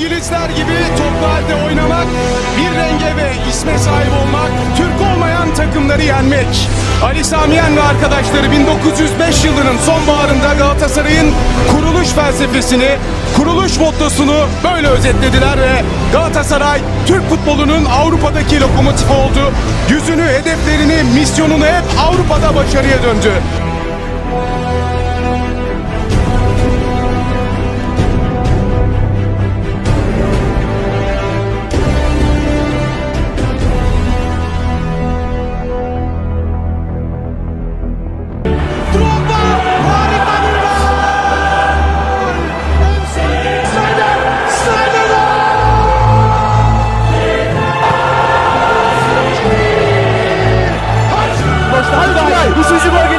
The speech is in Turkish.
İngilizler gibi toplu halde oynamak, bir renge ve isme sahip olmak, Türk olmayan takımları yenmek. Ali Samiyen ve arkadaşları 1905 yılının sonbaharında Galatasaray'ın kuruluş felsefesini, kuruluş mottosunu böyle özetlediler ve Galatasaray Türk futbolunun Avrupa'daki lokomotifi oldu. Yüzünü, hedeflerini, misyonunu hep Avrupa'da başarıya döndü. bu çocuk